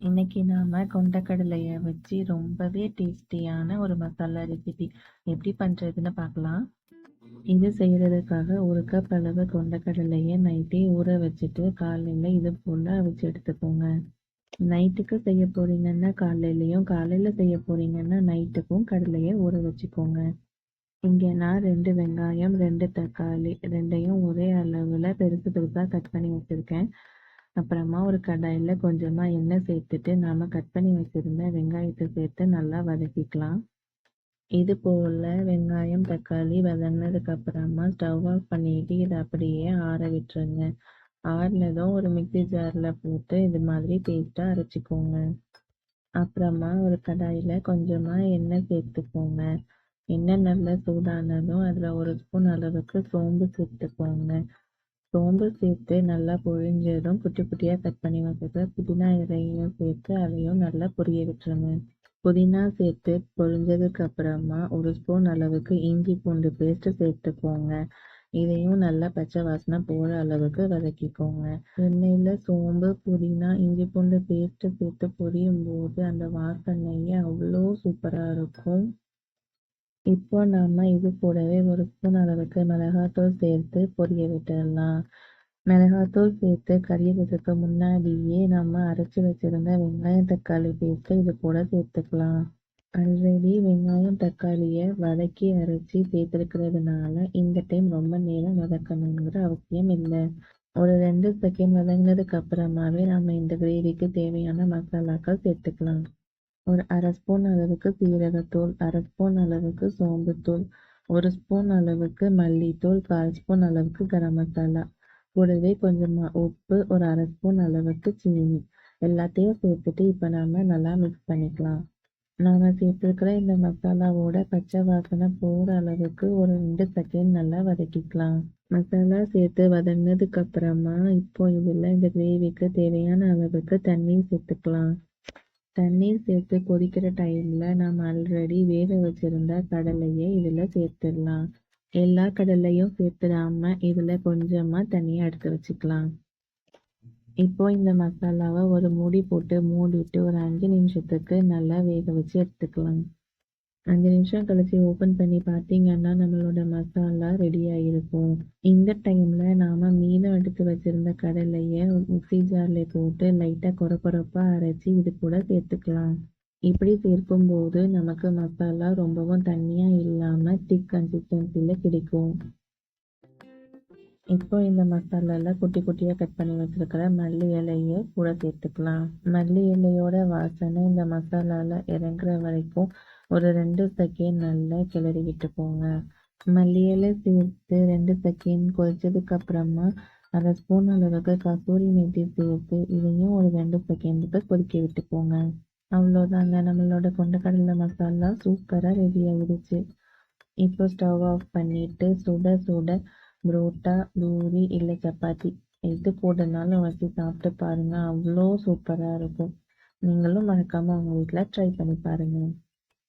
இன்னைக்கு நாம கொண்டக்கடலைய வச்சு ரொம்பவே டேஸ்டியான ஒரு மசாலா ரெசிபி எப்படி பண்றதுன்னு பார்க்கலாம். இது செய்யறதுக்காக ஒரு கப் அளவு கொண்டக்கடலைய நைட்டே ஊற வச்சுட்டு காலையில இது போல அவிச்சு எடுத்துக்கோங்க. நைட்டுக்கு செய்ய போறீங்கன்னா காலையிலயும் காலையில செய்ய போறீங்கன்னா நைட்டுக்கும் கடலையை ஊற வச்சுக்கோங்க. இங்க நான் ரெண்டு வெங்காயம் ரெண்டு தக்காளி ரெண்டையும் ஒரே அளவுல பெருசு பெருசா கட் பண்ணி வச்சிருக்கேன். அப்புறமா ஒரு கடாயில் கொஞ்சமாக எண்ணெய் சேர்த்துட்டு நாம் கட் பண்ணி வச்சுருந்த வெங்காயத்தை சேர்த்து நல்லா வதக்கிக்கலாம். இது போல் வெங்காயம் தக்காளி வதங்கினதுக்கப்புறமா ஸ்டவ் ஆஃப் பண்ணிட்டு இதை அப்படியே ஆற விட்டுருங்க. ஆறினதும் ஒரு மிக்சி ஜாரில் போட்டு இது மாதிரி பேஸ்ட்டாக அரைச்சிக்கோங்க. அப்புறமா ஒரு கடாயில் கொஞ்சமாக எண்ணெய் சேர்த்துக்கோங்க. எண்ணெய் நல்லா சூடானதும் அதில் ஒரு ஸ்பூன் அளவுக்கு சோம்பு சேர்த்துக்கோங்க. சோம்பு சேர்த்து நல்லா பொழிஞ்சதும் குட்டி குட்டியாக கட் பண்ணி வச்சுருக்க புதினா இலையும் சேர்த்து அதையும் நல்லா பொரிய விட்டுருங்க. புதினா சேர்த்து பொழிஞ்சதுக்கு அப்புறமா ஒரு ஸ்பூன் அளவுக்கு இஞ்சி பூண்டு பேஸ்ட்டு சேர்த்துக்கோங்க. இதையும் நல்லா பச்சை வாசனை போகிற அளவுக்கு வதக்கிக்கோங்க. எண்ணெயில் சோம்பு புதினா இஞ்சி பூண்டு பேஸ்ட்டு சேர்த்து பொரியும் போது அந்த வாசனையே அவ்வளோ சூப்பராக இருக்கும். இப்போ நாம இது கூடவே ஒரு ஸ்பூன் அளவுக்கு மிளகாத்தூள் சேர்த்து பொரிய விட்டுடலாம். மிளகாத்தூள் சேர்த்து கறியதுக்கு முன்னாடியே நம்ம அரைச்சி வச்சிருந்த வெங்காயம் தக்காளி பேஸ்ட்டு இது கூட சேர்த்துக்கலாம். ஆல்ரெடி வெங்காயம் தக்காளியை வதக்கி அரைச்சி சேர்த்துருக்கிறதுனால இந்த டைம் ரொம்ப நேரம் வதக்கணுங்கிற அவசியம் இல்லை. ஒரு ரெண்டு செகண்ட் வதங்கினதுக்கு அப்புறமாவே நம்ம இந்த கிரேவிக்கு தேவையான மசாலாக்கள் சேர்த்துக்கலாம். ஒரு அரை ஸ்பூன் அளவுக்கு சீரகத்தூள் அரை ஸ்பூன் அளவுக்கு சோம்புத்தூள் ஒரு ஸ்பூன் அளவுக்கு மல்லித்தூள் கால் ஸ்பூன் அளவுக்கு கரம் மசாலா. கூடவே கொஞ்சமாக உப்பு ஒரு அரை ஸ்பூன் அளவுக்கு சீனி. எல்லாத்தையும் சேர்த்துட்டு இப்போ நாம் நல்லா மிக்ஸ் பண்ணிக்கலாம். நாம் சேர்த்துருக்கிற இந்த மசாலாவோட பச்சை வாசனை போகிற அளவுக்கு ஒரு ரெண்டு செகண்ட் நல்லா வதக்கிக்கலாம். மசாலா சேர்த்து வதங்கினதுக்கப்புறமா இப்போ இதில் இந்த கிரேவிக்கு தேவையான அளவுக்கு தண்ணி சேர்த்துக்கலாம். தண்ணீர் சேர்த்து கொதிக்கிற டைமில் நாம் ஆல்ரெடி வேக வச்சுருந்த கடலையை இதில் சேர்த்துடலாம். எல்லா கடலையும் சேர்த்துடாம இதில் கொஞ்சமாக தனியாக எடுத்து வச்சுக்கலாம். இப்போ இந்த மசாலாவை ஒரு மூடி போட்டு மூடிட்டு ஒரு அஞ்சு நிமிஷத்துக்கு நல்லா வேக வச்சு எடுத்துக்கலாம். அஞ்சு நிமிஷம் கழிச்சு ஓப்பன் பண்ணி பார்த்தீங்கன்னா நம்மளோட மசாலா ரெடி ஆகிருக்கும் இந்த டைமில் நாம் எடுத்து வச்சுருந்த கடலையை மிக்சி ஜாரில் போட்டு லைட்டாக கொர குறைப்பாக அரைச்சி இது கூட சேர்த்துக்கலாம். இப்படி சேர்க்கும்போது நமக்கு மசாலா ரொம்பவும் தண்ணியாக இல்லாமல் திக் கன்சிஸ்டன்சியில் கிடைக்கும். இப்போ இந்த மசாலாவில் குட்டி குட்டியாக கட் பண்ணி வச்சுருக்கிற மல்லி இலையை கூட சேர்த்துக்கலாம். மல்லி இலையோட வாசனை இந்த மசாலாவில் இறங்குற வரைக்கும் ஒரு ரெண்டு செகண்ட் நல்லா கிளறி போங்க மல்லி இலை சேர்த்து ரெண்டு செகண்ட் கொதிச்சதுக்கு அப்புறமா அரை ஸ்பூன் அளவுக்கு கசூரி மேத்தி சேர்த்து இதையும் ஒரு ரெண்டு செகண்டுக்கு கொதிக்க விட்டுக்கோங்க. அவ்வளோதாங்க நம்மளோட கொண்டக்கடலை மசாலா சூப்பராக ரெடி ஆகிடுச்சு இப்போ ஸ்டவ் ஆஃப் பண்ணிவிட்டு சுட சுட புரோட்டா பூரி இல்லை சப்பாத்தி எது போட்டனாலும் வச்சு சாப்பிட்டு பாருங்கள் அவ்வளோ சூப்பராக இருக்கும். நீங்களும் மறக்காமல் உங்கள் வீட்டில் ட்ரை பண்ணி பாருங்கள்